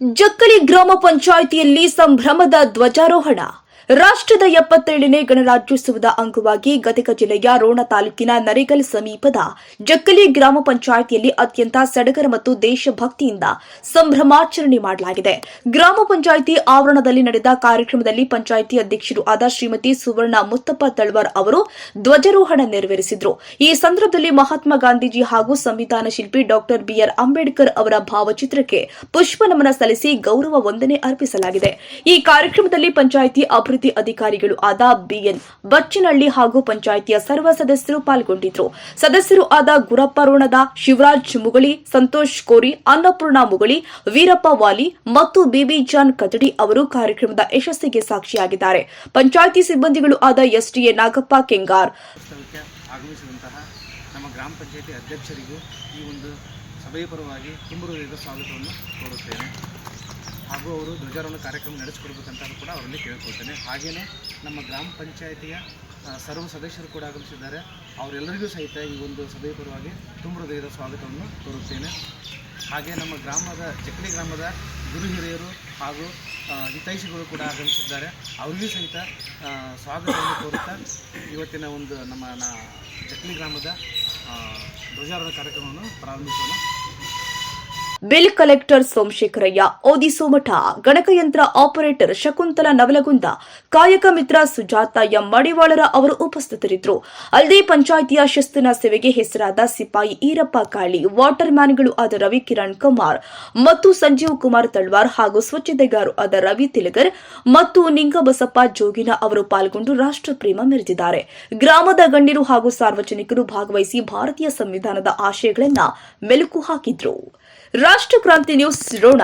ಜಕ್ಕಲಿ ಗ್ರಾಮ ಪಂಚಾಯಿತಿಯಲ್ಲಿ ಸಂಭ್ರಮದ ಧ್ವಜಾರೋಹಣ. ರಾಷ್ಟ್ರದ ಎಪ್ಪತ್ತೇಳನೇ ಗಣರಾಜ್ಯೋತ್ಸವದ ಅಂಗವಾಗಿ ಗದಗ ಜಿಲ್ಲೆಯ ರೋಣ ತಾಲೂಕಿನ ನರೇಗಲ್ ಸಮೀಪದ ಜಕ್ಕಲಿ ಗ್ರಾಮ ಪಂಚಾಯಿತಿಯಲ್ಲಿ ಅತ್ಯಂತ ಸಡಗರ ಮತ್ತು ದೇಶಭಕ್ತಿಯಿಂದ ಸಂಭ್ರಮಾಚರಣೆ ಮಾಡಲಾಗಿದೆ. ಗ್ರಾಮ ಪಂಚಾಯಿತಿ ಆವರಣದಲ್ಲಿ ನಡೆದ ಕಾರ್ಯಕ್ರಮದಲ್ಲಿ ಪಂಚಾಯಿತಿ ಅಧ್ಯಕ್ಷರು ಆದ ಶ್ರೀಮತಿ ಸುವರ್ಣ ಮುತ್ತಪ್ಪ ತಳ್ವಾರ್ ಅವರು ಧ್ವಜಾರೋಹಣ ನೆರವೇರಿಸಿದರು. ಈ ಸಂದರ್ಭದಲ್ಲಿ ಮಹಾತ್ಮ ಗಾಂಧೀಜಿ ಹಾಗೂ ಸಂವಿಧಾನ ಶಿಲ್ಪಿ ಡಾಕ್ಟರ್ ಬಿಆರ್ ಅಂಬೇಡ್ಕರ್ ಅವರ ಭಾವಚಿತ್ರಕ್ಕೆ ಪುಷ್ಪ ನಮನ ಸಲ್ಲಿಸಿ ಗೌರವ ವಂದನೆ ಅರ್ಪಿಸಲಾಗಿದೆ. ಈ ಕಾರ್ಯಕ್ರಮದಲ್ಲಿ ಪಂಚಾಯಿತಿ ಅಧಿಕಾರಿಗಳು ಆದ ಬಿಎನ್ ಬಚ್ಚಿನಹಳ್ಳಿ ಹಾಗೂ ಪಂಚಾಯಿತಿಯ ಸರ್ವ ಸದಸ್ಯರು ಪಾಲ್ಗೊಂಡಿದ್ರು. ಸದಸ್ಯರು ಆದ ಗುರಪ್ಪ ರೋಣದ, ಶಿವರಾಜ್ ಮುಗಳಿ, ಸಂತೋಷ್ ಕೋರಿ, ಅನ್ನಪೂರ್ಣ ಮುಗಳಿ, ವೀರಪ್ಪ ವಾಲಿ ಮತ್ತು ಬಿಬಿ ಜಾನ್ ಕದಡಿ ಅವರು ಕಾರ್ಯಕ್ರಮದ ಯಶಸ್ಸಿಗೆ ಸಾಕ್ಷಿಯಾಗಿದ್ದಾರೆ. ಪಂಚಾಯಿತಿ ಸಿಬ್ಬಂದಿಗಳು ಆದ ಎ ನಾಗಪ್ಪ ಕೆಂಗಾರ್. ನಮ್ಮ ಗ್ರಾಮ ಪಂಚಾಯತಿ ಅಧ್ಯಕ್ಷರಿಗೂ ಈ ಒಂದು ಸಭೆಯ ಪರವಾಗಿ ತುಂಬ ಸ್ವಾಗತವನ್ನು ಕೋರುತ್ತೇನೆ. ಹಾಗೂ ಅವರು ಧ್ವಜಾರೋಹಣ ಕಾರ್ಯಕ್ರಮ ನಡೆಸಿಕೊಡ್ಬೇಕಂತ ಕೂಡ ಅವರಲ್ಲಿ ಕೇಳ್ಕೊಳ್ತೇನೆ. ಹಾಗೆಯೇ ನಮ್ಮ ಗ್ರಾಮ ಪಂಚಾಯಿತಿಯ ಸರ್ವ ಸದಸ್ಯರು ಕೂಡ ಆಗಮಿಸಿದ್ದಾರೆ. ಅವರೆಲ್ಲರಿಗೂ ಸಹಿತ ಈ ಒಂದು ಸಭೆಯ ಪರವಾಗಿ ತುಂಬ ಹೃದಯದ ಸ್ವಾಗತವನ್ನು ಕೋರುತ್ತೇನೆ. ಹಾಗೆ ನಮ್ಮ ಗ್ರಾಮದ ಚಕ್ಲಿ ಗ್ರಾಮದ ಗುರು ಹಿರಿಯರು ಹಾಗೂ ಹಿತೈಷಿಗಳು ಕೂಡ ಆಗಮಿಸಿದ್ದಾರೆ. ಅವರಿಗೂ ಸಹಿತ ಸ್ವಾಗತವನ್ನು ಕೋರುತ್ತಾ ಇವತ್ತಿನ ಒಂದು ನಮ್ಮ, ನಾ ಜಕ್ಲಿ ಗ್ರಾಮದ ಧ್ವಜಾರೋಹಣ ಕಾರ್ಯಕ್ರಮವನ್ನು ಪ್ರಾರಂಭಿಸೋಣ. ಬಿಲ್ ಕಲೆಕ್ಟರ್ ಸೋಮಶೇಖರಯ್ಯ, ಓದಿ ಸೋಮಠ, ಗಣಕಯಂತ್ರ ಆಪರೇಟರ್ ಶಕುಂತಲ ನವಲಗುಂದ, ಕಾಯಕ ಮಿತ್ರ ಸುಜಾತ ಎಂ ಮಡಿವಾಳರ ಅವರು ಉಪಸ್ಥಿತರಿದ್ದರು. ಅಲ್ಲದೆ ಪಂಚಾಯಿತಿಯ ಶಿಸ್ತಿನ ಸೇವೆಗೆ ಹೆಸರಾದ ಸಿಪಾಯಿ ಈರಪ್ಪ ಕಾಳಿ, ವಾಟರ್ ಮ್ಯಾನ್ಗಳು ಆದ ರವಿ ಕಿರಣ್ ಕುಮಾರ್, ಮತ್ತು ಸಂಜೀವ್ ಕುಮಾರ್ ತಳ್ವಾರ್ ಹಾಗೂ ಸ್ವಚ್ಛತೆಗಾರು ಆದ ರವಿ ತಿಲಗರ್ ಮತ್ತು ನಿಂಗಬಸಪ್ಪ ಜೋಗಿನ ಅವರು ಪಾಲ್ಗೊಂಡು ರಾಷ್ಟ್ರಪ್ರೇಮ ಮೆರೆದಿದ್ದಾರೆ. ಗ್ರಾಮದ ಗಣ್ಯರು ಹಾಗೂ ಸಾರ್ವಜನಿಕರು ಭಾಗವಹಿಸಿ ಭಾರತೀಯ ಸಂವಿಧಾನದ ಆಶಯಗಳನ್ನು ಮೆಲುಕು ಹಾಕಿದ್ರು. ರಾಷ್ಟ್ರಕ್ರಾಂತಿ ನ್ಯೂಸ್ ರೋಣ